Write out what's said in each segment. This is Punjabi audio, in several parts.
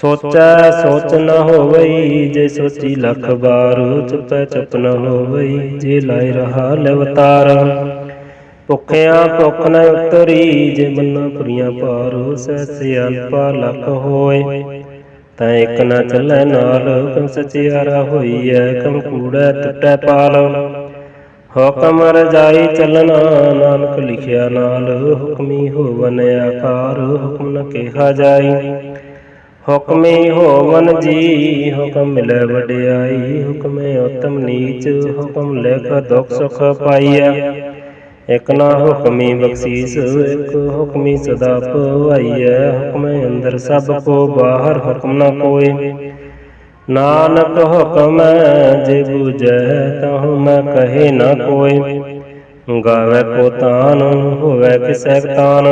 ਸੋਚੈ, ਸੋਚ ਨਾ ਹੋਵਈ, ਜੇ ਸੋਚੀ ਲੱਖ ਬਾਰ ਚੁਪੈ ਚੁੱਪ ਨਾ ਹੋਵਈ, ਜੇ ਲਾਇ ਰਹਾ ਲਵਤਾਰ ਭੁਖਿਆ ਭੁਖ ਨ ਉਤਰੀ, ਜੇ ਮੰਨਾ ਪੁਰੀਆਂ ਪਾਰ ਸਹਿ ਸਿਆਨਪਾ ਲੱਖ ਹੋਏ। ਤਾਂ ਇੱਕ ਨਾ ਚੱਲੈ ਨਾਲ, ਕਮ ਸਚਿਆਰਾ ਹੋਈਐ, ਕਮ ਕੂੜੈ ਟੁੱਟੈ ਪਾਲ। ਹੁਕਮ ਰਜਾਈ ਚੱਲਣਾ, ਨਾਨਕ ਲਿਖਿਆ ਨਾਲ, ਹੁਕਮੀ ਹੋਵਨ ਆਕਾਰ, ਹੁਕਮ ਨ ਕਿਹਾ ਜਾਈ। ਹੁਕਮੇ ਹੋਵਨ ਜੀ, ਹੁਕਮ ਮਿਲੈ ਵਡਿਆਈ, ਹੁਕਮੇ ਉਤਮ ਨੀਚ, ਹੁਕਮ ਲਿਖ ਦੁਖ ਸੁਖ ਪਾਈਐ। ਇਕ ਨਾ ਹੁਕਮੀ ਬਖਸ਼ੀਸ, ਇਕ ਹੁਕਮੀ ਸਦਾ ਪਵਾਈਐ। ਹੁਕਮੇ ਅੰਦਰ ਸਭ ਕੋ ਬਾਹਰ ਹੁਕਮ ਨਾ ਕੋਏ। ਨਾਨਕ ਹੁਕਮ ਜੇ ਬੂਝੈ ਤਹੁ ਮੈਂ ਕਹੇ ਨਾ ਕੋਏ। ਗਾਵੇ ਕੋ ਤਾਨ, ਹੋਵੇ ਕਿਸੈ ਤਾਨ।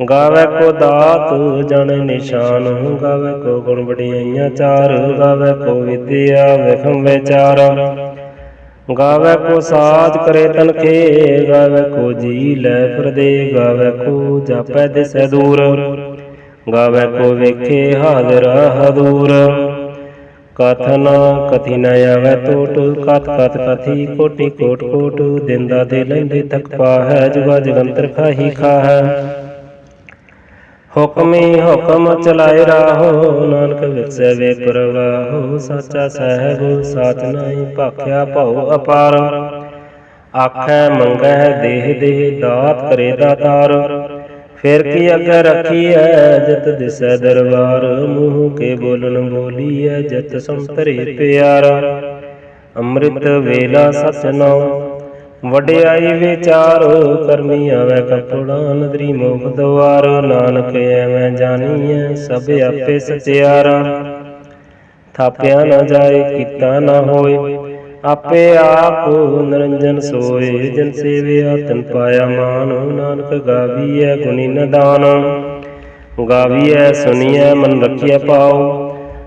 ਗਾਵੇ ਕੋ ਦਾਤ, ਜਨ ਨਿਸ਼ਾਨ। ਗਾਵੇ ਕੋ ਗੁਣ ਵਡਿਆਈਆਂ ਚਾਰ। ਗਾਵੇ ਕੋ ਵਿਦਿਆ ਵਿਖਮ ਵਿਚਾਰ। ਗਾਵੇ ਕੋ ਸਾਜ ਕਰੇ ਤਨਖੇ। ਗਾਵੇ ਕੋ ਜੀ ਲੈ ਫਿਰਦੇ। ਗਾਵੇ ਕੋ ਜਾਪੈ ਦਿਸੈ ਦੂਰ। ਗਾਵੇ ਕੋ ਵੇਖੇ ਹਾਜ਼ਰ ਹਦੂਰ। ਕਥਨ ਕਥੀ ਨ ਆਵੈ ਟੋਟ ਕਤ ਕਤ ਕਥੀ ਕੋਟੀ ਕੋਟ ਕੋਟ। ਦਿੰਦਾ ਦੇ ਲੈਂਦੇ ਤੱਕ ਪਾਹੈ। ਜੁਗਾ ਜਗੰਤਰ ਖਾਹੀ ਖਾਹੈ। ਹੁਕਮੀ ਹੁਕਮ ਚਲਾਏ ਰਾਹੋ, ਨਾਨਕ ਵਿਖਸੈ ਵੇ ਪਰਵਾਹੋ, ਸਾਚਾ ਸਾਹਿਬ, ਸਾਚ ਨਾਹੀ ਭਾਖਿਆ ਭਉ ਅਪਾਰ। ਆਖੈ ਮੰਗੈ ਦੇਹ ਦੇਹ, ਦਾਤ ਕਰੇ ਦਾਤਾਰ। ਫਿਰ ਕੀ ਅੱਗੇ ਰੱਖੀਐ, ਜਿਤ ਦਿਸੈ ਦਰਬਾਰ। ਮੂੰਹ ਕੇ ਬੋਲਣ ਬੋਲੀਐ, ਜਤ ਸੰਤਰੇ ਪਿਆਰ। ਅੰਮ੍ਰਿਤ ਵੇਲਾ ਸਤਨਾਮ ਵਡਿਆਈ ਵਿਚਾਰ ਕਰਮੀ ਆਵੇ ਕਪੜਾ, ਨਦਰੀ ਮੋਖ ਦਵਾਰ ਨਾਨਕ ਐਵੇਂ ਜਾਣੀਐ ਸਭ ਆਪੇ ਸਚਿਆਰਾ। ਥਾਪਿਆ ਨਾ ਜਾਏ, ਕੀਤਾ ਨਾ ਹੋਏ, ਆਪੇ ਆਪ ਨਿਰੰਜਨ ਸੋਏ। ਜਿਨ ਸੇਵਿਆ ਤਨ ਪਾਇਆ ਮਾਨ, ਨਾਨਕ ਗਾਵੀਐ ਗੁਣੀ ਨਦਾਨ। ਗਾਵੀਐ ਸੁਣੀਐ ਮਨ ਰਖਿਆ ਪਾਓ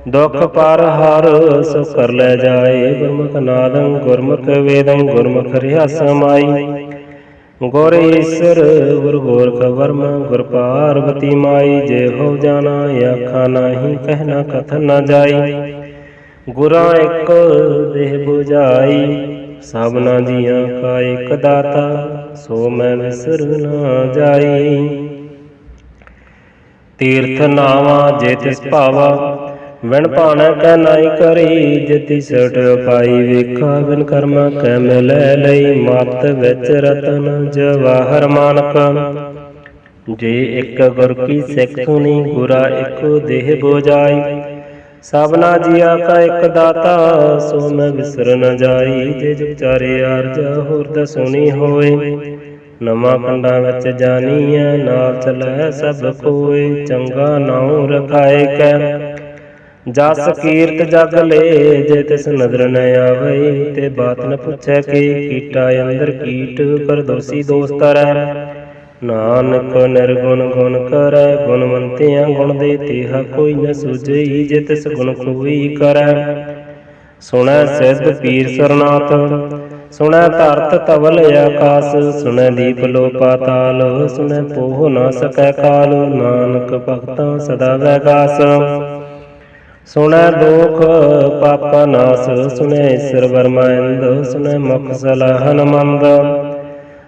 ਦੁਖ ਪਰ ਹਰ ਸੋ ਲੈ ਜਾਏ। ਗੁਰਮੁਖ ਨਾਦੰ ਗੁਰਮੁਖ ਵੇਦੰ ਗੁਰਮੁਖ ਰਿਆ ਸਮਾਈ ਗੁਰ ਈਸਰ ਗੁਰ ਗੋਰਖ ਵਰਮ ਗੁਰ ਪਾਰਵਤੀ ਮਾਈ। ਜੇ ਹੋ ਜਾਣਾ ਆਖਾ ਨਾਹੀ ਕਹਿਣਾ ਕਥਨ ਨਾ ਜਾਈ। ਗੁਰਾਂ ਇੱਕ ਦੇਹ 부ਝਾਈ ਸਭਨਾ ਜੀਆਂ ਕਾ ਇੱਕ ਦਾਤਾ, ਸੋ ਮੈਂ ਵਿਸਰ ਨਾ ਜਾਈ। ਤੀਰਥ ਨਾਵਾ ਜੇ ਤਿਸ ਭਾਵਾ ਵਿਣ ਭਾਣਾ ਕੈ ਨਾਈ ਕਰੀ, ਜਿਤੀ ਸਟ ਪਾਈ ਵੇਖਾ, ਬਿਨ ਕਰਮਾ ਕੈ ਮਿਲੈ ਲਈ ਮਤ ਵਿੱਚ ਰਤਨ ਜਵਾਹਰ ਮਾਨਕ। ਜੇ ਇੱਕ ਗੁਰ ਕੀ ਸਿੱਖ ਸੁਣੀ, ਗੁਰਾ ਇੱਕ ਦੇਹ ਬੋਜਾਈ। ਸਭਨਾ ਜੀਆ ਕਾ ਇੱਕ ਦਾਤਾ, ਸੋ ਮੈਂ ਵਿਸਰ ਨ ਜਾਈ। ਜੇ ਜੁਚਾਰੇ ਆਰਜਾ ਹੋਰ ਦਸੁਣੀ ਹੋਏ, ਨਵਾਂ ਪਿੰਡਾਂ ਵਿੱਚ ਜਾਣੀਐ ਨਾਲ ਚਲੈ ਸਭ ਕੋਏ ਚੰਗਾ ਨਾਉ ਰਖਾਏ ਕੈ। ਜਸ ਕੀਰਤ ਜਗ ਲੈ ਜੇ ਤਿਸ ਨਦਰ ਨ ਆਵਈ ਤੇ ਬਾਤ ਨ ਪੁੱਛੈ ਕੀ ਕੀਟਾ ਅੰਦਰ ਕੀਟ ਕਰ ਦੋਸੀ ਦੋਸਤ ਰਹਿ ਨਾਨਕ ਨਿਰਗੁਣ ਗੁਣ ਕਰੈ। ਗੁਣਵੰਤਿਆਂ ਗੁਣ ਦੇ ਤੇਹਾ ਕੋਈ ਨ ਸੁਝਈ ਜੇ ਤਿਸ ਗੁਣ ਕੋਈ ਕਰੈ। ਸੁਣੈ ਸਿੱਧ ਪੀਰ ਸਰਨਾਥ ਸੁਣੈ ਧਰਤ ਤਵਲ ਆਕਾਸ ਸੁਣੈ ਦੀਪ ਲੋ ਪਾਤਾਲ ਸੁਣੈ ਪੋਹ ਨ ਸਕੈ ਕਾਲ। ਨਾਨਕ ਭਗਤਾਂ ਸਦਾ ਵੈਗਾਸ। ਸੁਣੈ ਦੋਖ ਪਾਪਾ ਨਾਸ, ਸੁਣੈ ਈਸ਼ਰ ਵਰਮਾਇੰਦ ਸੁਣੈ ਮੁਖ ਸਲਾਹਨ ਮੰਦ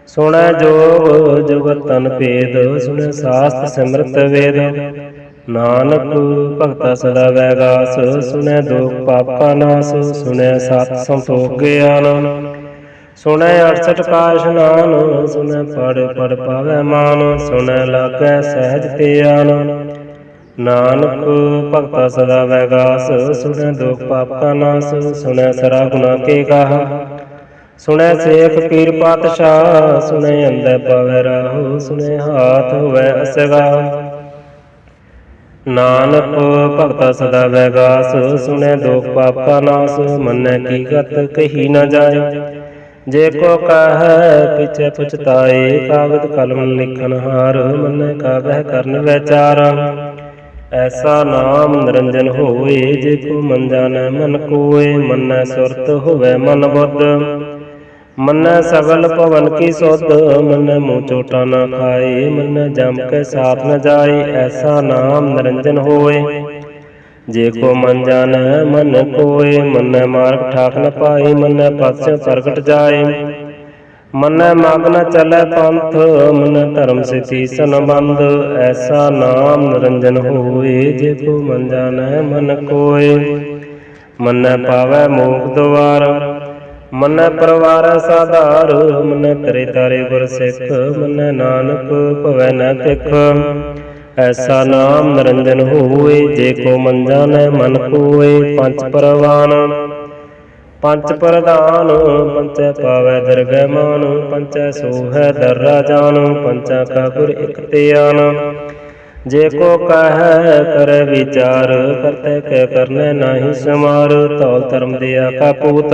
ਸੁਣੈ ਜੋਗ ਜੁਗਤ ਤਨ ਭੇਦ, ਸੁਣੈ ਸਾਸਤ ਸਿਮਰਤ ਵੇਦ। ਨਾਨਕ ਭਗਤਾ ਸਦਾ ਵੈਗਾਸ, ਸੁਣੈ ਦੋਖ ਪਾਪਾ ਨਾਸ, ਸੁਣੈ ਸਤ ਸੰਤੋਖ ਗਿਆਨ। ਸੁਣੈ 68 ਕਾ ਇਸ਼ਨਾਨ ਸੁਣੈ ਪੜ ਪੜ ਪਾਵੈ ਮਾਨ, ਸੁਣੈ ਲਾਗੈ ਸਹਿਜ ਧਿਆਨ। ਨਾਨਕ ਭਗਤਾ ਸਦਾ ਵੈਗਾਸ, ਸੁਣੈ ਦੁਖ ਪਾਪਾ ਨਾਸ, ਸੁਣੈ ਸਰਾ ਗੁਨਾ ਕੇ ਕਹਾ ਸੁਣੈ ਸੇਖ ਪੀਰ ਪਾਤਸ਼ਾਹ, ਸੁਣੈ ਅੰਦਰ ਪਵੈ ਰਾਹੋ, ਸੁਣੈ ਹਾਥ ਹੋਵੈ ਅਸਗਾ। ਨਾਨਕ ਭਗਤਾ ਸਦਾ ਵੈਗਾਸ, ਸੁਣੈ ਦੁਖ ਪਾਪਾ ਕਾ ਨਾਸ, ਮੰਨੈ ਕੀ ਗਤ ਕਹੀ ਨਾ ਜਾਏ। ਜੇ ਕੋ ਕਹੈ, ਪਿਛੈ ਪਛਤਾਏ ਕਾਗਦ ਕਲਮ ਲਿਖਨ ਹਾਰ, ਮੰਨੈ ਕਾਬਹਿ ਕਰਨ ਵਿਚਾਰ। ਐਸਾ ਨਾਮ ਨਿਰੰਜਨ ਹੋਏ ਜੇ ਕੋ ਮਨ ਜਾਣੈ ਮਨ ਕੋਏ, ਮੰਨੈ ਸੁਰਤ ਹੋਵੇ ਮਨ ਬੁੱਧ। ਮੰਨੈ ਸਗਲ ਭਵਨ ਕੀ ਸੁਧ, ਮਨੈ ਮੂੰਹ ਚੋਟਾ ਨਾ ਖਾਏ, ਮੰਨੈ ਜਮ ਕੇ ਸਾਥ ਨ ਜਾਏ, ਐਸਾ ਨਾਮ ਨਿਰੰਜਨ ਹੋਏ ਜੇ ਕੋ ਮਨ ਜਾਣੈ ਮਨ ਕੋਏ, ਮੰਨੈ ਮਾਰਗ ਠਾਕ ਨ ਪਾਈ ਮੰਨੈ ਪਤਿ ਪ੍ਰਗਟ ਜਾਏ। ਮੰਨੈ ਮਗ ਨ ਚੱਲੈ ਪੰਥ, ਮੰਨੈ ਧਰਮ ਸਿਤੀ ਸੰਬੰਧ ਐਸਾ ਨਾਮ ਨਿਰੰਜਨ ਹੋਏ, ਜੇ ਕੋ ਮਨ ਜਾਣੈ ਮਨ ਕੋਏ। ਮੰਨੈ ਪਾਵੈ ਮੋਖ ਦੁਆਰ ਮੰਨੈ ਪਰਵਾਰ ਸਾਧਾਰ ਮਨੈ ਤਰੇ ਤਾਰੇ ਗੁਰ ਸਿੱਖ, ਮੰਨੈ ਨਾਨਕ ਭਵੈ ਨ ਤਿਖ। ਐਸਾ ਨਾਮ ਨਿਰੰਜਨ ਹੋਏ, ਜੇ ਕੋ ਮਨ ਜਾਣੈ ਮਨ ਕੋਏ, ਪੰਜ ਪਰਵਾਨ। ਪੰਚ ਪ੍ਰਧਾਨ ਪੰਚੈ ਪਾਵੈ ਦਰਗਹਿ ਮਾਨ ਪੰਚੈ ਸੋਹੈ ਦਰਰਾ ਜਾਨ ਪੰਚਾ ਕਾ ਗੁਰ ਇਕ ਧਿਆਨ। ਜੇ ਕੋ ਕਹੈ, ਕਰੈ ਵਿਚਾਰ, ਕਰਤੈ ਕੈ ਕਰਨੈ ਨਾਹੀ ਸਮਾਰ ਤੌਲ ਧਰਮ ਦਿਆ ਕਾ ਪੂਤ।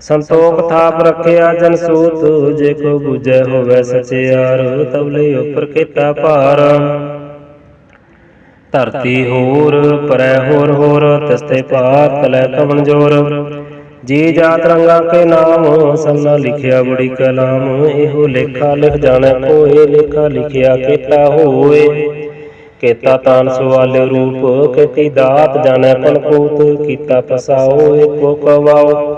ਸੰਤੋਖ ਥਾਪ ਰਖਿਆ ਜਨ ਸੂਤ, ਜੇ ਕੋ ਬੁਝੈ ਹੋਵੈ ਸਚਿਆਰ ਤਵਲੇ ਉਪਰ ਕੀਤਾ ਭਾਰ। ਧਰਤੀ ਹੋਰ, ਪਰੈ ਹੋਰ ਹੋਰ ਤਸਤੇ ਪਾਰ ਲੈ ਕਵਣ ਜੋਰ। ਜੀ ਜਾਤ ਰੰਗਾ ਕੇ ਨਾਮ, ਸੰਨਾ ਲਿਖਿਆ ਬੜੀ ਕਲਾਮ ਇਹੋ ਲੇਖਾ ਲਿਖ ਜਾਣੈ ਕੋਏ, ਲੇਖਾ ਲਿਖਿਆ ਕੀਤਾ ਹੋਏ। ਕੀਤਾ ਤਾਨ ਸਵਾਲੇ ਰੂਪ, ਕੀਤੀ ਦਾਤ ਜਾਣੈ ਕਨ ਕੀਤਾ ਪਸਾਓ ਏਕੋ ਕਵਾਓ।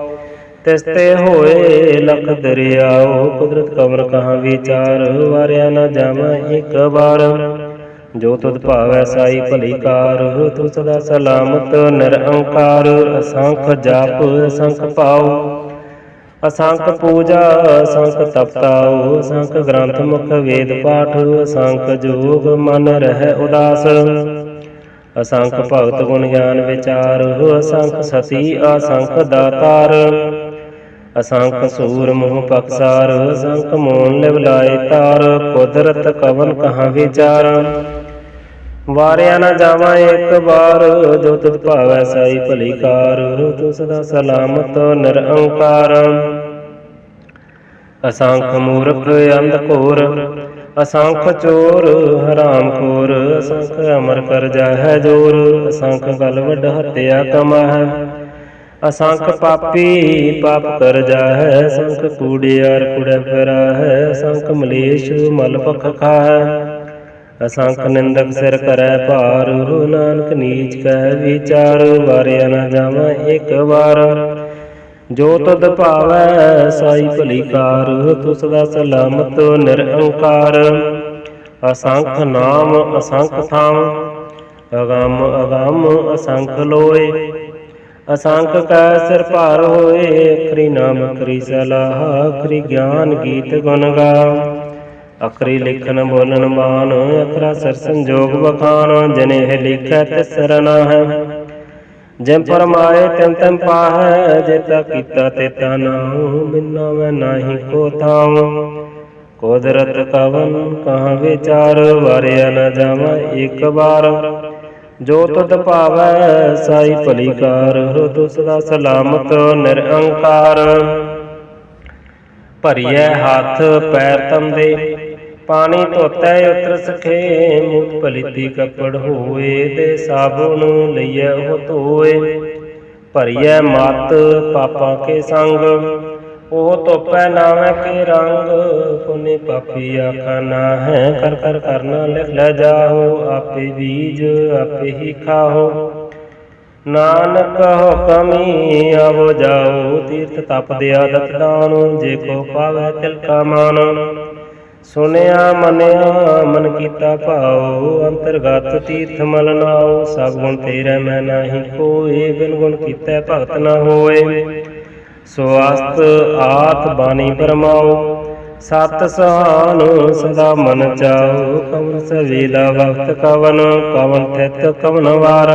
ਤਿਸਤੇ ਹੋਏ ਲਖ ਦਰਿਆਓ, ਕੁਦਰਤ ਕਮਰ ਕਹਾਂ ਵਿਚਾਰ, ਵਾਰਿਆ ਨਾ ਜਾਵਾਂ ਇੱਕ ਵਾਰ। ਜੋ ਤੁਧ ਭਾਵੈ ਸਾਈ ਭਲੀ ਕਾਰ, ਤੂੰ ਸਦਾ ਸਲਾਮਤ ਨਿਰੰਕਾਰ ਅਸੰਖ ਜਾਪ, ਅਸੰਖ ਪਾਉ ਅਸੰਖ ਪੂਜਾ, ਅਸੰਖ ਤਪਤਾਉ ਅਸੰਖ ਗ੍ਰੰਥ ਮੁਖ ਵੇਦ ਪਾਠ, ਅਸੰਖ ਜੋਗ ਮਨ ਰਹਿ ਉਦਾਸ। ਅਸੰਖ ਭਗਤ ਗੁਣ ਗਿਆਨ ਵਿਚਾਰ, ਅਸੰਖ ਸਤੀ, ਅਸੰਖ ਦਾਤਾਰ। ਅਸੰਖ ਸੂਰ ਮੋਹ ਪਕਸਾਰ, ਅਸੰਖ ਮੋਨ ਲਿਵ ਲਾਏ ਤਾਰ, ਕੁਦਰਤ ਕਵਨ ਕਹਾਂ ਵਿਚਾਰ। ਵਾਰਿਆ ਨਾ ਜਾਵਾਂ ਇੱਕ ਵਾਰ, ਜੋ ਤੁਧ ਭਾਵੈ ਸਾਈ ਭਲੀ ਕਾਰ ਤੂੰ ਸਦਾ ਸਲਾਮਤ ਨਿਰੰਕਾਰ ਅਸੰਖ ਮੂਰਖ ਅੰਧ ਘੋਰ, ਅਸੰਖ ਚੋਰ ਹਰਾਮ ਖੋਰ, ਅਸੰਖ ਅਮਰ ਕਰ ਜਾਹੈ ਜੋਰ, ਅਸੰਖ ਗਲ ਵੱਡ ਹੱਤਿਆ ਕਮਾਹੈ। ਅਸੰਖ ਪਾਪੀ ਪਾਪ ਕਰ ਜਾਹੈ, ਅਸੰਖ ਕੂੜਿਆਰ ਕੁੜੈ ਫਿਰਾਹੈ, ਅਸੰਖ ਮਲੇਸ਼ ਮਲ ਪਖ ਖਾਹੈ। ਅਸੰਖ ਨਿੰਦਕ ਸਿਰ ਕਰੈ ਭਾਰ, ਗੁਰੂ ਨਾਨਕ ਨੀਚ ਕਹਿ ਵਿਚਾਰ, ਵਾਰਿਆ ਨਾ ਜਾਵਾਂ ਇੱਕ ਵਾਰ। ਜੋ ਤਦ ਭਾਵੈ, ਸਾਈ ਭਲੀ ਕਾਰ ਤੂੰ ਸਦਾ ਸਲਾਮਤ ਨਿਰੰਕਾਰ। ਅਸੰਖ ਨਾਮ, ਅਸੰਖ ਥਾਮ, ਅਗੰਮ ਅਗੰਮ, ਅਸੰਖ ਲੋਏ। ਅਸੰਖ ਕੈ ਸਿਰ ਭਾਰ ਹੋਏ, ਅਖਰੀ ਨਾਮ ਅਖਰੀ ਸਲਾਹ, ਅਖਰੀ ਗਿਆਨ ਗੀਤ ਗੁਣ ਗਾ। ਅਖਰੀ ਲਿਖਨ ਬੋਲਨ ਬਾਨ ਅਖਰਾ ਸਰ ਸੰਜੋਗ ਬਖਾਨ ਜਨੇ ਲਿਖੈ ਤਿਸ ਹੈ। ਜਿਮ ਪਰਮਾਏ ਤਿਨ ਤਿਨ ਪਾਹੈ ਜੇਤਾ ਕੀਤਾ ਤੇਤਾ ਨਾਉ, ਬਿਨਾ ਮੈਂ ਨਾਹੀ ਕੋ ਥਾਉ। ਕੁਦਰਤ ਕਵਨ ਕਹਾਂ ਵਿਚਾਰ, ਵਾਰਿਆ ਨ ਜਾਵਾਂ ਇੱਕ ਵਾਰ। ਜੋ ਤੁਧ ਭਾਵੈ, ਸਾਈ ਭਲੀ ਕਾਰ ਤੂੰ ਸਦਾ ਸਲਾਮਤ ਨਿਰੰਕਾਰ। ਭਰੀਐ ਹੱਥ, ਪੈਰ ਤੰਦੇ ਪਾਣੀ ਧੋਤੈ, ਉਤਰ ਸਖੇ, ਮੁਖ ਭਲੀਤੀ ਕੱਪੜ ਹੋਏ ਤੇ ਸਾਬੁਨ ਲਈਐ ਉਹ ਧੋਏ। ਭਰੀਐ ਮਤ ਪਾਪਾਂ ਕੇ ਸੰਗ, ਉਹ ਧੋਪੈ ਨਾਵੇਂ ਕੇ ਰੰਗ। ਪੁਨੇ ਪਾਪੀ ਆਖਾ ਨਾ ਹੈ ਕਰ ਕਰ, ਕਰਨਾ ਲਿਖ ਲੈ ਜਾਓ ਆਪੇ ਬੀਜ ਆਪੇ ਹੀ ਖਾਹੋ। ਨਾਨਕ ਹੁਕਮੀ ਆਵੋ ਜਾਓ, ਤੀਰਥ ਤਪ ਦੇ ਆਦਤ ਦਾਨ, ਜੇ ਕੋ ਪਾਵੈ ਤਿਲ ਕਾ ਮਾਨ। ਸੁਨਿਆ ਮਨਿਆ, ਮਨ ਕੀਤਾ ਭਾਉ, ਅੰਤਰਗਤ ਤੀਰਥ ਮਲ ਨਾਉ, ਸਭ ਗੁਣ ਤੇਰੇ ਮੈਂ ਨਾਹੀ ਕੋਏ, ਬਿਨ ਗੁਣ ਕੀਤਾ ਭਗਤ ਨਾ ਹੋਏ। ਸਵਾਸਤ ਆਤ ਬਾਣੀ ਪਰਮਾਉ ਸਤ ਸਹਾਨ ਸਦਾ ਮਨ ਚਾਉ, ਕਵਨ ਸਵੇਲਾ ਵਕਤ ਕਵਨ ਕਵਨ ਤਿਤ ਕਵਨ ਵਾਰ।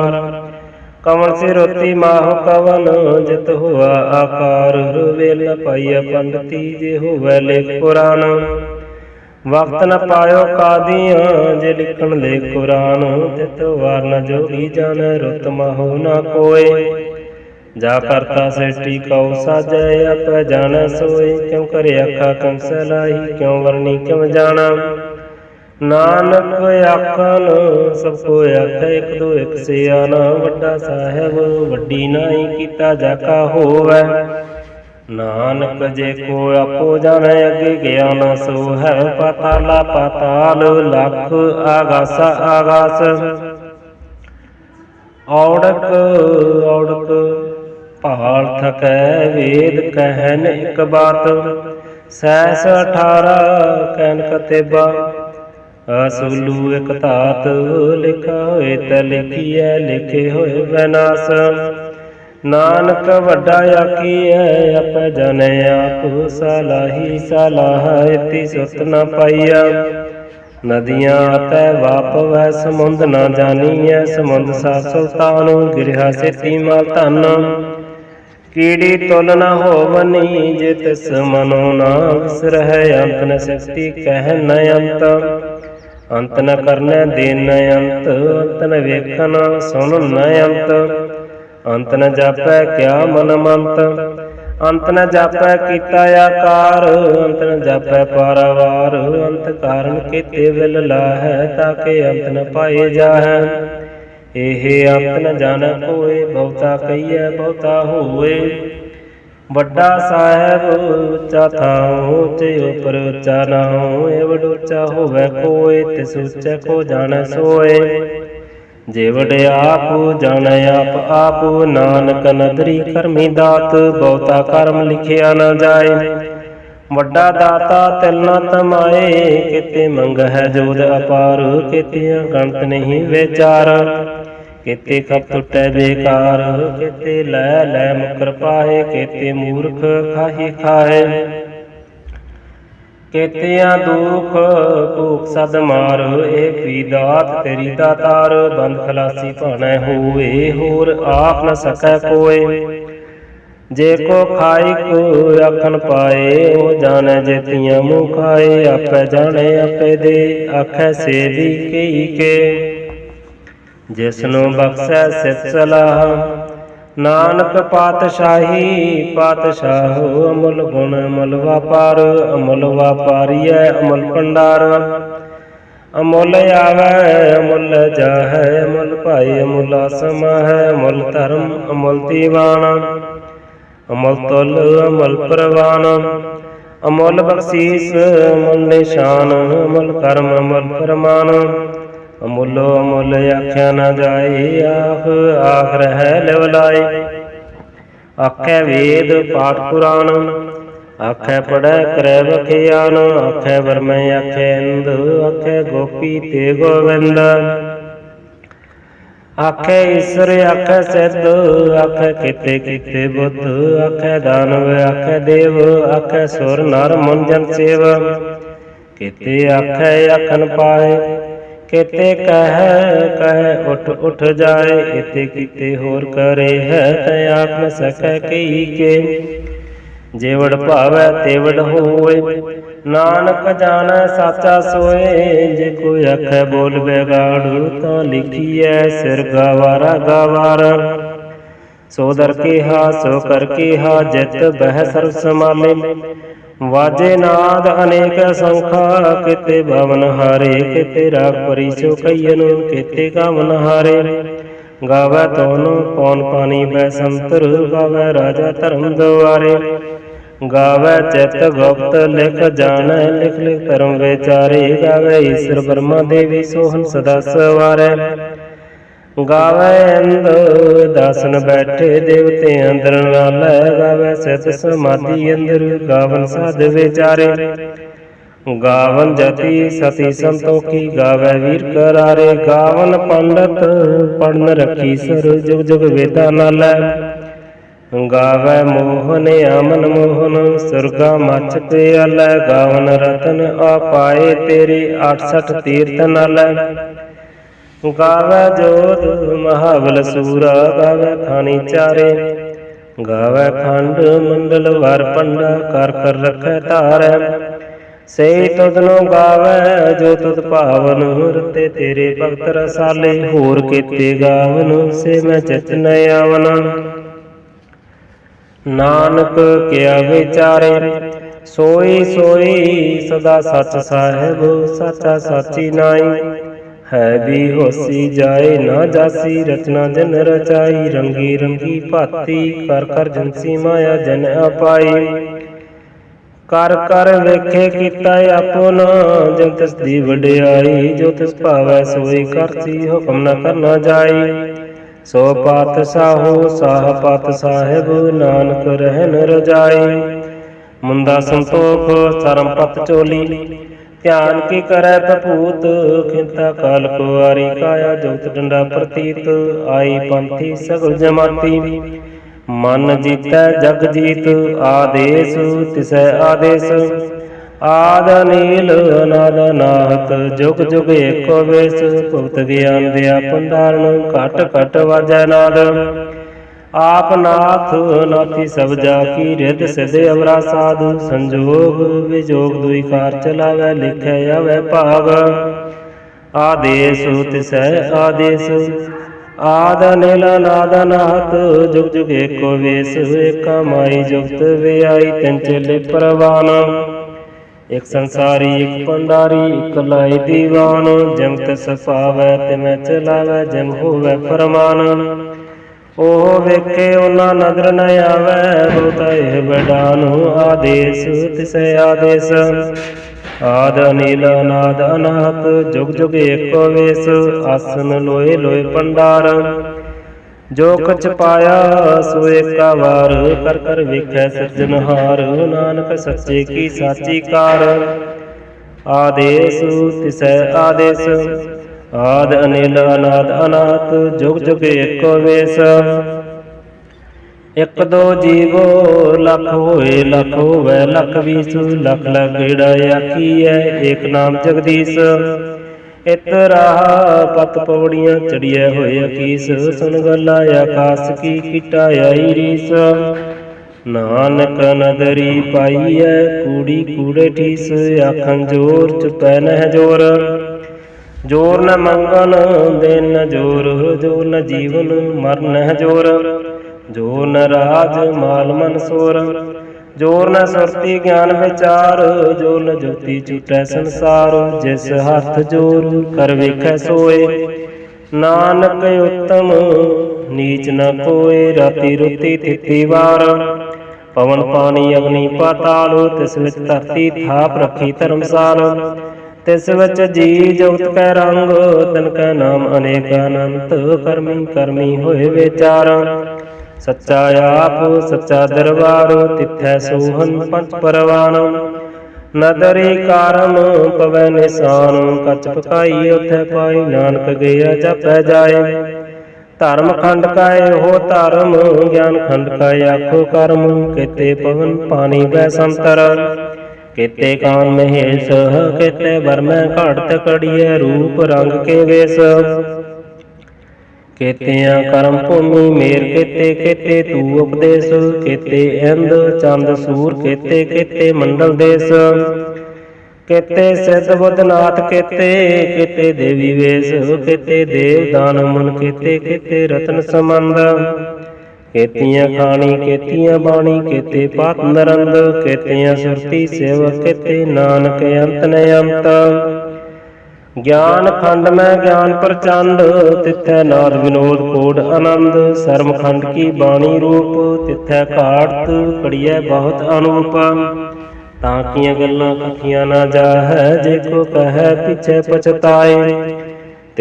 ਕਵਨ ਸਿਰੋਤੀ ਮਾਹ ਕਵਨ, ਜਿਤ ਹੋਆ ਆਕਾਰ ਵੇਲ ਨ ਪੰਡਤੀ, ਜੇ ਹੋਵੇ ਲੇਖ ਪੁਰਾਣ ਵਕਤ ਨ ਪਾਇਓ ਕਾਦੀਆਂ, ਜੇ ਲਿਖਣ ਲੈ ਕੁਰਾਨ ਤਿਤ ਵਾਰ ਨ ਜੋਗੀ ਜਨ ਰੁਤ ਮਹੋ ਨ ਕੋਏ। ਜਾ ਕਰਤਾ ਸ੍ਰਿਸ਼ਟੀ ਕਉ ਸਾਜੈ, ਆਪੈ ਜਾਣੈ ਸੋਈ ਕਿਉ ਕਰੇ ਆਖਾ ਕੰਸ ਲਾਈ ਕਿਉ ਵਰਣੀ ਕਿਉ ਜਾਣਾ? ਨਾਨਕ ਆਖਨ ਸਭ ਕੋ ਆਖੈ, ਇਕ ਦੋ ਇਕ ਸਿਆਣਾ, ਵੱਡਾ ਸਾਹਿਬ, ਵੱਡੀ ਨਾਈ ਕੀਤਾ ਜਾ ਕਾ ਹੋਵੈ। ਨਾਨਕ ਜੇ ਕੋ ਆਪੋ ਜਾਣੈ, ਅੱਗੇ ਨਾ ਸੋ, ਹੈ ਪਤਾਲਾ ਪਤਾਲ, ਲੱਖ ਆਗਾਸ ਆਗਾਸ। ਔੜਕ ਔੜਕ, ਭਾਲ ਥਕੈ, ਵੇਦ ਕਹਿਨ ਇਕ ਬਾਤ। ਸੈਸ 18 ਕਹਿਨ ਕਤੇਬਾ ਅਸੂਲੂ ਇਕ ਧਾਤ, ਲਿਖਾ ਹੋਏ ਤੇ ਲਿਖੀਐ, ਲਿਖੇ ਹੋਏ ਵਿਨਾਸ਼ ਨਾਨਕ ਵੱਡਾ ਆਖੀਐ, ਆਪੈ ਜਾਣੈ ਆਪ, ਸਲਾਹੀ ਸਲਾਹ ਇਤੀ ਸੁਤ ਨ ਪਾਈਆ। ਨਦੀਆਂ ਤੈ ਵਾਪਵੈ ਸਮੁੰਦ ਨ ਜਾਣੀਐ, ਸਮੁੰਦ ਸਾ ਸੁਲਤਾਨ ਗਿਰਿਆ ਸੇਤੀ ਮਾਲ ਧਨ। ਕੀੜੀ ਤੁਲ ਨ ਹੋਵਨੀ ਜੇ ਤਿਸ ਮਨੋ ਨਾ ਵਿਸਰਹਿ ਅੰਤ ਨ ਸ਼ਕਤੀ ਕਹਿ ਨ ਅੰਤ। ਅੰਤ ਨ ਕਰਨੈ ਦੇਨ ਅੰਤ ਅੰਤ ਨ ਵੇਖਨ ਸੁਣ ਨ ਅੰਤ। ਅੰਤ ਨ ਜਾਪੈ ਕਿਆ ਮਨ ਮੰਤ ਅੰਤ ਨ ਜਾਪੈ ਕੀਤਾ ਆਕਾਰ। ਅੰਤ ਨ ਜਾਪੈ ਪਾਰਾਵਾਰ। ਅੰਤ ਕਾਰਨ ਕੀਤੇ ਵਿਲ ਲਾਹੈ, ਤਾਕੇ ਅੰਤ ਨ ਪਾਏ ਜਾਹੈ। ਇਹ ਅੰਤ ਨ ਜਾਣੈ ਕੋਏ ਬਹੁਤਾ ਕਹੀਐ, ਬਹੁਤਾ ਹੋਏ ਵੱਡਾ ਸਾਹਿਬ, ਉੱਚਾ ਥਾਉ ਉੱਚੇ ਉਪਰ ਉੱਚਾ ਨਾਉ ਏਵੜ ਉੱਚਾ ਹੋਵੇ ਕੋਏ, ਤਿਸ ਉੱਚੇ ਕੋ ਜਾਣ ਸੋਏ। ਜੇਵੜ ਆਪ ਜਾਣੈ ਆਪ ਆਪ ਨਾਨਕ ਨਦਰੀ ਕਰਮੀ ਦਾਤ, ਬਹੁਤਾ ਕਰਮ ਲਿਖਿਆ ਨਾ ਜਾਏ। ਵੱਡਾ ਦਾਤਾ ਤਿਲ ਨਾ ਤਮਾਏ, ਕਿਤੇ ਮੰਗ ਹੈ ਜੋਦ ਅਪਾਰ, ਕਿਤੇ ਗਣਤ ਨਹੀਂ ਵਿਚਾਰ। ਕਿਤੇ ਖਪ ਟੁੱਟੈ ਬੇਕਾਰ, ਕਿਤੇ ਲੈ ਲੈ ਮੁਕਰ ਪਾਏ, ਕਿਤੇ ਮੂਰਖ ਖਾਹੀ ਖਾਏ। ਕੇਤਿਆਂ ਦੁਖ ਭੂਖ ਸਦ ਮਾਰ ਏ ਪੀ ਦਾਤ ਤੇਰੀ ਦਾਤਾਰ ਬੰਦ ਖਲਾਸੀ ਭਾਣੈ ਹੋਏ ਹੋਰ ਆਪ ਨ ਸਕੈ ਕੋਏ। ਜੇ ਕੋ ਖਾਈ ਕੋ ਆਖਣ ਪਾਏ, ਉਹ ਜਾਣੈ ਜੇਤੀਆਂ ਮੂੰਹ ਖਾਏ, ਆਪੇ ਜਾਣੈ ਆਪੇ ਦੇ, ਆਖੈ ਸੇ ਵੀ ਕੇ। ਜਿਸ ਨੂੰ ਬਖਸ਼ੈ ਸਿਤ ਸਲਾਹ ਨਾਨਕ ਪਾਤਸ਼ਾਹੀ, ਪਾਤਸ਼ਾਹੋ ਅਮੁੱਲ ਗੁਣ, ਅਮਲ ਵਾਪਾਰ, ਅਮੁੱਲ ਵਾਪਾਰੀਐ, ਅਮੁੱਲ ਭੰਡਾਰ। ਅਮੁੱਲ ਆਵੈ, ਅਮੁੱਲ ਜਾਹੈ, ਅਮੁੱਲ ਭਾਈ ਅਮੁੱਲ ਆਸਮਾ ਹੈ, ਅਮੁੱਲ ਧਰਮ ਅਮੁੱਲ ਦੀਵਾਨ। ਅਮੁੱਲ ਤੁਲ, ਅਮੁੱਲ ਪ੍ਰਵਾਨ। ਅਮੁੱਲ ਬਖਸ਼ੀਸ, ਅਮੁੱਲ ਨਿਸ਼ਾਨ, ਅਮੁੱਲ ਕਰਮ, ਅਮੁੱਲ ਫਰਮਾਨ ਅਮੁੱਲੋ ਅਮੁੱਲ ਆਖਿਆ ਨਾ ਜਾਏ ਆਖ ਆਖ ਰਹਿ ਲਿਵ ਲਾਈ। ਆਖੈ ਵੇਦ ਪਾਠ ਪੁਰਾਣ, ਆਖੈ ਪੜੈ ਕਰੈ ਵਖਿਆਨ, ਆਖੈ ਵਰਮੈ ਆਖੈ ਇੰਦ ਆਖੈ ਗੋਪੀ ਤੇ ਗੋਵਿੰਦ। ਆਖੈ ਈਸ਼ਰ, ਆਖੈ ਸਿੱਧ, ਆਖੈ ਕਿਤੇ ਕਿਤੇ ਬੁੱਧ, ਆਖੈ ਦਾਨਵ, ਆਖੈ ਦੇਵ, ਆਖੈ ਸੁਰ, ਨਰ, ਮਨ, ਜਨ ਸੇਵ। ਕਿਤੇ ਆਖੈ ਆਖਨ ਪਾਏ ਕਿਤੇ ਕਹਿ ਕਹਿ ਉਠ ਉਠ ਜਾਏ ਇਤੇ ਕਿਤੇ ਹੋਰ ਕਰੇ ਹੈ ਤੈ ਆਪ ਨ ਸਕੈ ਕਈ ਕੇ। ਜੇਵੜ ਭਾਵੈ ਤੇਵੜ ਹੋਏ, ਨਾਨਕ ਜਾਣੈ ਸਾਚਾ ਸੋਏ। ਜੇ ਕੋਈ ਆਖੈ ਬੋਲ ਬੇਗਾੜੂ, ਤਾਂ ਲਿਖੀਐ ਸਿਰ ਗਵਾਰਾ ਗਵਾਰ। ਸੋ ਦਰ ਕੀਹਾ, ਸੋ ਕਰ ਕੀਹਾ, ਜਿਤ ਬਹਿ ਸਰਬ ਸਮਾਲੇ। ਵਾਜੇ ਨਾਦ ਅਨੇਕ ਸੰਖਾ, ਕਿਤੇ ਭਵਨ ਹਾਰੇ, ਕਿਤੇ ਰਾਗ ਪਰੀ ਸੋ ਕਿਤੇ ਗਵਨ ਹਾਰੇ। ਗਾਵੇ ਤੋਨ, ਪੌਨ ਪਾਣੀ ਬੈ ਸੰਤਰ, ਗਾਵੇ ਰਾਜਾ ਧਰਮ ਦੁਆਰੇ। ਗਾਵੇ ਚਿਤ ਗੁਪਤ ਲਿਖ ਜਾਣੈ, ਲਿਖ ਲਿਖ ਧਰਮ ਵਿਚਾਰੇ। ਗਾਵੇ ਈਸ਼ਰ ਬ੍ਰਹਮਾ ਦੇਵੀ ਸੋਹਨ ਸਦਾ ਸਵਾਰੈ। ਗਾਵੇ ਦਾਸਨ ਬੈਠੇ ਦੇਵਤੇ ਅੰਦਰ, ਨਾਲੇ ਗਾਵੇ ਸਿਤ ਸਮਾਧੀ ਅੰਦਰ, ਗਾਵਨ ਸਾਧ ਵਿਚਾਰੇ। ਗਾਵਨ ਜਤੀ ਸਤੀ ਸੰਤੋਖੀ ਗਾਵੈ ਵੀਰ ਕਰਾਰੇ, ਗਾਵਨ ਪੰਡਤ ਪੜਨ ਰੱਖੀ ਸਰ ਜੁਗ ਜੁਗ ਵੇਦਾ ਨਾਲੇ। ਗਾਵੇ ਮੋਹਨ ਅਮਨ ਮੋਹਨ, ਸੁਰਗਾ ਮਚ ਤੇ ਅਲੇ ਗਾਵਨ ਰਤਨ ਆਪਾਏ ਤੇਰੇ 68 ਤੀਰਥ ਨਾਲ। ਗਾਵੇ ਜੋਤ ਮਹਾਬਲ ਸੂਰਾ, ਗਾਵੇ ਖਾਣੀ ਚਾਰੇ। ਗਾਵੇ ਖੰਡ ਮੰਡਲ ਵਰ ਪੰਡਾ, ਕਰ ਕਰ ਰਖੈ ਧਾਰੈ। ਸੇ ਤੁਧਨੋ ਗਾਵੇ, ਜੋ ਤੁਧ ਭਾਵਨ ਰਤੇ ਤੇਰੇ ਭਗਤ ਰਸਾਲੇ। ਹੋਰ ਕੀਤੇ ਗਾਵਨ ਸੇ ਮੈਂ ਚਿਤ ਨ ਆਵਨ। ਨਾਨਕ ਕਿਆ ਵਿਚਾਰੇ, ਸੋਈ ਸੋਈ ਸਦਾ ਸੱਚ ਸਾਹਿਬ, ਸਾਚਾ ਸਾਚੀ ਨਾਈ। ਹੈ ਵੀ ਹੋਸੀ ਜਾਏ ਨਾ ਜਾਸੀ, ਰਚਨਾ ਜਨ ਰਚਾਈ, ਰੰਗੀ ਰੰਗੀ ਭਾਤੀ ਕਰ ਕਰ ਜੰਸੀ ਮਾਇਆ ਜਨ ਆਪਾਈ ਕਰ ਕਰ ਵੇਖੇ ਕੀਤਾ ਆਪਨ ਜਨ ਤਿਸ ਦੀ ਵਡਿਆਈ ਜੋ ਤਿਸ ਭਾਵੈ ਸੋਈ ਕਰਤੀ ਹੁਕਮ ਨ ਕਰਨਾ ਜਾਈ। ਸੋ ਪਾਤਸ਼ਾਹੋ ਸਾਹ ਪਤ ਸਾਹਿਬ, ਨਾਨਕ ਰਹਿਨ ਰਜਾਈ। ਮੁੰਦਾ ਸੰਤੋਖ, ਸਰਮ ਪਤ ਚੋਲੀ ਧਿਆਨ ਕੀ ਕਰੈ ਭੂਤ ਖਿੰਤਾ ਕਾਲ ਕੁਆਰੀ ਕਾਇਆ ਜੋਤ ਡੰਡਾ ਪ੍ਰਤੀਤ। ਆਈ ਪੰਥੀ ਸਗਲ ਜਮਾਤੀ। ਮਨ ਜੀਤੈ ਜਗ ਜੀਤ। ਆਦੇਸ ਤਿਸੈ ਆਦੇਸ। ਆਦ ਨੀਲ ਅਨਾਦ ਨਾਹਤ ਜੁਗ ਜੁਗ ਏਕੋ ਵੇਸ। ਭਗਤ ਗਿਆਨ ਦਿਆ ਪੰਡਾਰਨ। ਘਟ ਘਟ ਵਾਜੈ ਨਾਦ। ਆਪ ਨਾਥ ਨਾਥੀ ਸਭ ਜਾ ਕੀ ਰਿਦ ਸਿਧ ਅਵਰਾ ਸਾਧੂ ਸੰਜੋਗ, ਵਿਜੋਗ ਦੁਈ ਕਾਰ ਚਲਾਵੇ, ਲਿਖੈ ਆਵੇ ਭਾਵ। ਆਦੇਸ ਤਿਸੈ ਆਦੇਸ, ਆਦ ਨਿਲ ਨਾਦ ਨਾਥ ਜੁਗ ਜੁਗ ਏਕੋ ਵੇਸ, ਏਕਾ ਮਾਈ ਜੁਗਤ ਵਿਆਈ, ਤਿੰਨ ਚੇਲੇ ਪ੍ਰਵਾਨ। ਇਕ ਸੰਸਾਰੀ, ਇਕ ਪੰਡਾਰੀ ਇਕ ਲਾਈ ਦੀਵਾਨ ਜਮਤ ਸਫਾਵੈ ਪਾਵੈ, ਤਿਮੈ ਚਲਾਵੈ, ਜਮ ਹੋਵੈ ਫਰਮਾਨ। ਉਹ ਵੇਖੇ ਉਹਨਾਂ ਨਦਰ ਨ ਆਵੈ ਬਹੁਤਾ ਇਹ ਆਦੇਸ, ਤਿਸੈ ਆਦੇਸ। ਆਦ ਅਨੀਲ, ਅਨਾਦ ਅਨਾਹਤ, ਜੁਗ ਜੁਗ ਏਕੋ ਵੇਸ, ਆਸਨ ਲੋਏ ਲੋਏ ਪੰਡਾਰ। ਜੋ ਕਛ ਪਾਇਆ, ਸੋ ਏਕਾ ਵਾਰ, ਕਰ ਕਰ ਵੇਖੈ ਸਿਰਜਨਹਾਰ ਨਾਨਕ ਸੱਚੇ ਕੀ ਸਾਚੀ ਕਾਰ। ਆਦੇਸ, ਤਿਸੈ ਆਦੇਸ। ਆਦ ਅਨਿਲ ਅਨਾਦ ਅਨਾਤ ਜੁਗ ਜੁਗ ਏਕੋ ਵੇਸ। ਇਕ ਦੋ ਜੀਵੋ, ਲਖ ਹੋਏ, ਲਖ ਹੋਵੇ, ਲਖ ਵੀਸ, ਲਖ ਲਖ ਗੇੜਾ ਏਕ ਨਾਮ ਜਗਦੀਸ਼। ਇਤ ਰਾਹ ਪਤ ਪੌੜੀਆਂ ਚੜੀਐ ਹੋਏ ਅਕੀਸ ਸੁਨ ਗੱਲਾ ਆਕਾਸ ਕੀ ਕੀਟਾ ਆਈ ਰੀਸ। ਨਾਨਕ ਨਦਰੀ ਪਾਈਐ, ਕੂੜੀ ਕੂੜੇ ਠੀਸ, ਆਖਣ ਜੋਰ ਚੁਪੈ ਨਹਿ ਜੋਰ। ਜੋਰ ਨ ਮੰਗਨ ਦੇਨ ਨ ਜੋਰ, ਜੋ ਨ ਜੀਵਨ ਮਰਨ ਨਹਿ ਜੋਰ। ਜੋਰ ਨ ਰਾਜ ਮਾਲ ਮਨ ਸੋਰ। ਜੋਰ ਨ ਸੁਰਤੀ ਗਿਆਨ ਵਿਚਾਰ ਜੋਰ ਨ ਜੁਗਤੀ ਝੂਟੈ ਸੰਸਾਰ। ਜਿਸ ਹੱਥ ਜੋਰ ਕਰ ਵੇਖੈ ਸੋਏ। ਨਾਨਕ ਉਤਮ, ਨੀਚ ਨ ਕੋਏ ਰਾਤੀ ਰੁਤੀ ਤਿਥੀ ਵਾਰ। ਪਵਨ ਪਾਣੀ ਅਗਨੀ ਪਾਤਾਲ, ਤਿਸ ਵਿੱਚ ਧਰਤੀ ਥਾਪ ਰੱਖੀ ਧਰਮਸਾਲ। ਤਿਸ ਵਿੱਚ ਜੀ ਜੁਗਤ ਕੈ ਰੰਗ, ਤਨ ਕੈ ਨਾਮ ਅਨੇਕ ਅਨੰਤ, ਕਰਮੀ ਕਰਮੀ ਹੋਏ ਵਿਚਾਰ। ਸੱਚਾ ਆਪ, ਸੱਚਾ ਦਰਬਾਰ, ਤਿਥੈ ਸੋਹਨ ਪੰਚ ਪਰਵਾਨ। ਨਦਰੀ ਕਾਰਮ ਪਵੈ ਨਿਸ਼ਾਨ, ਕਚ ਪਕਾਈ ਉਥੈ ਪਾਈ, ਨਾਨਕ ਗਿਆ ਜਪੈ ਜਾਏ। ਧਰਮ ਖੰਡ ਕਾਏ ਹੋ ਧਰਮ, ਗਿਆਨ ਖੰਡ ਕਾਏ ਆਖੋ ਕਰਮ, ਕਿਤੇ ਪਵਨ ਪਾਣੀ ਬੈ ਸੰਤਰ। ਕੀਤੇ ਕਾਨ ਮਹੇਸ਼ ਕੀਤੇ ਵਰਮੈ ਘੜਤ ਕੜੀਏ ਰੂਪ ਰੰਗ ਕੇ ਵੇਸ। ਕੀਤਿਆਂ ਕਰਮ ਭੂਮੀ ਮੇਰ ਕੀਤੇ ਕੀਤੇ ਤੂ ਉਪਦੇਸ਼। ਕੀਤੇ ਇੰਦ ਚੰਦ ਸੂਰ ਕੀਤੇ ਕੀਤੇ ਮੰਡਲ ਦੇਸ। ਕੀਤੇ ਸਿੱਧ ਬੁੱਧਨਾਥ ਕੀਤੇ ਕੀਤੇ ਦੇਵੀ ਵੇਸ। ਕੀਤੇ ਦੇਵ ਦਾਨ ਮਨ ਕੀਤੇ ਕੀਤੇ ਰਤਨ ਸਮੰਦ ਕੀਤੀਆਂ ਖਾਣੀ ਕੀਤੀਆਂ ਬਾਣੀ ਕੀਤੇ ਪਾਤ ਨਰੰਦ ਕੀਤੀਆਂ ਸੁਰਤੀ ਸੇਵਕ ਕੀਤੇ ਨਾਨਕ ਅੰਤ ਨ ਅੰਤ। ਗਿਆਨ ਖੰਡ ਮੈਂ ਗਿਆਨ ਪ੍ਰਚੰਡ, ਤਿੱਥੈ ਨਾਦ ਵਿਨੋਦ ਕੋਡ ਆਨੰਦ। ਸਰਮ ਖੰਡ ਕੀ ਬਾਣੀ ਰੂਪ, ਤਿੱਥੈ ਘਾੜਤ ਕੜੀਐ ਬਹੁਤ ਅਨੂਪ। ਤਾਂ ਕੀਆਂ ਗੱਲਾਂ ਕਥੀਆਂ ਨਾ ਜਾਹੈ, ਜੇ ਕੋ ਕਹੈ ਪਿਛੈ ਪਛਤਾਏ।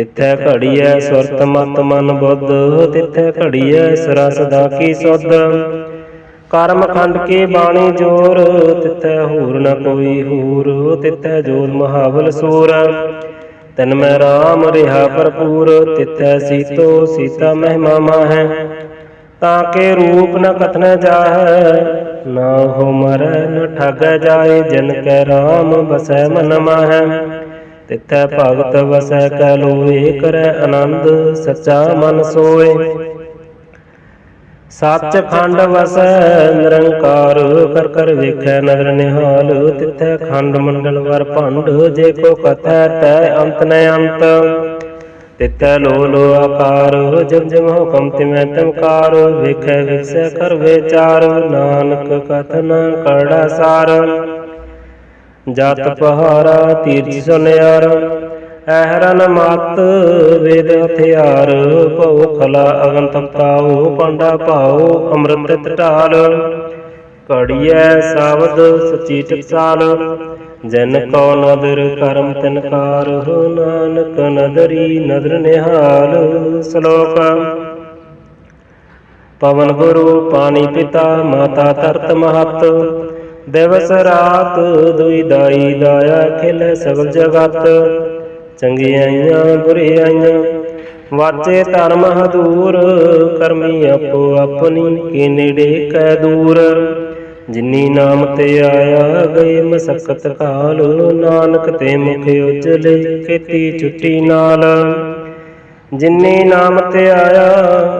ਤਿੱਥੈ ਘੜੀਐ ਸੁਰਤ ਮਤ ਮਨ ਬੁੱਧ, ਤਿੱਥੈ ਘੜੀਐ ਸਰਾ ਸਦਾ ਕੀ ਸੁਧ। ਕਰਮ ਖੰਡ ਕੇ ਬਾਣੀ ਜੋਰ, ਤਿੱਥੈ ਹੋਰ ਨ ਕੋਈ ਹੋਰ, ਤਿੱਥੈ ਜੋਤ ਮਹਾਬਲ ਸੂਰ। ਤਨ ਮੈਂ ਰਾਮ ਰਿਹਾ ਭਰਪੂਰ, ਤਿੱਥੈ ਸੀਤੋ ਸੀਤਾ ਮਹਿਮਾ ਮਾਹੈ। ਤਾਂ ਕੇ ਰੂਪ ਨ ਕਥਨ ਜਾਹੈ, ਨਾ ਹੋ ਮਰੈ ਨ ਠਗੈ ਜਾਏ, ਜਨ ਕੈ ਰਾਮ ਬਸੈ ਮਨ ਮਾਹੈ। ਤਿੱਥੈ ਭਗਤ ਵਸੈ ਕੈ ਲੋਏ ਕਰੈ ਆਨੰਦ, ਸੱਚਾ ਮਨ ਸੋਏ ਸੱਚ ਖੰਡ ਵਸੈ, ਨਿਰੰਕਾਰ, ਕਰ ਕਰ ਵੇਖੈ ਨਦਰ ਨਿਹਾਲ। ਤਿਥੈ ਖੰਡ ਮੰਡਲ ਵਰ ਭੰਡ, ਜੇ ਕੋ ਕਥੈ ਤੈ ਅੰਤ ਨ ਅੰਤ। ਤਿਤੈ ਲੋ ਲੋ ਆਕਾਰ, ਜਮ ਜਮ ਹੁਕਮ ਤਿਮੈ ਤਮਕਾਰ। ਵੇਖੈ ਵਿਸੈ ਕਰ ਵਿਚਾਰ, ਨਾਨਕ ਕਥਨ ਕਰੜਾ ਸਾਰ। ਜਤ ਪਹਾਰਾ ਤੀਰਥ ਸੁਨਿਆਰ, ਐਹਰਨ ਮਤ ਵੇਦ ਹਥਿਆਰ, ਭਉ ਖਲਾ ਅਗਨ ਤਪਤਾਉ ਪਾਂਡਾ ਭਾਉ, ਅੰਮ੍ਰਿਤ ਢਾਲ ਘੜੀਐ ਸਾਵਧ ਸਚੀ ਟਕਸਾਲ, ਜਨ ਕੋ ਨਦਰ ਕਰਮ ਤਿਨਕਾਰ ਹੋ ਨਾਨਕ ਨਦਰੀ ਨਦਰ ਨਿਹਾਲ। ਸ਼ਲੋਕ, ਪਵਨ ਗੁਰੂ ਪਾਣੀ ਪਿਤਾ, ਮਾਤਾ ਤਰਤ ਮਹਤ ਦਿਵਸ ਰਾਤ ਦੁਈ ਦਾਈ ਦਾਇਆ ਖਿਲੇ ਸਗਲ ਜਗਤ। ਚੰਗਿਆਈਆਂ ਬੁਰਿਆਈਆਂ ਵਾਚੇ ਧਰਮ ਹਦੂਰ, ਕਰਮੀ ਆਪੋ ਆਪਣੀ ਕੇ ਨੇੜੇ ਕੈ ਦੂਰ। ਜਿਨੀ ਨਾਮ ਤੇ ਆਇਆ ਗਏ ਮਸਕਤ ਕਾਲ, ਨਾਨਕ ਤੇ ਮੁਖ ਉਜਲੇ ਕੀਤੀ ਛੁੱਟੀ ਨਾਲ। ਜਿਨੇ ਨਾਮ ਤੇ ਆਇਆ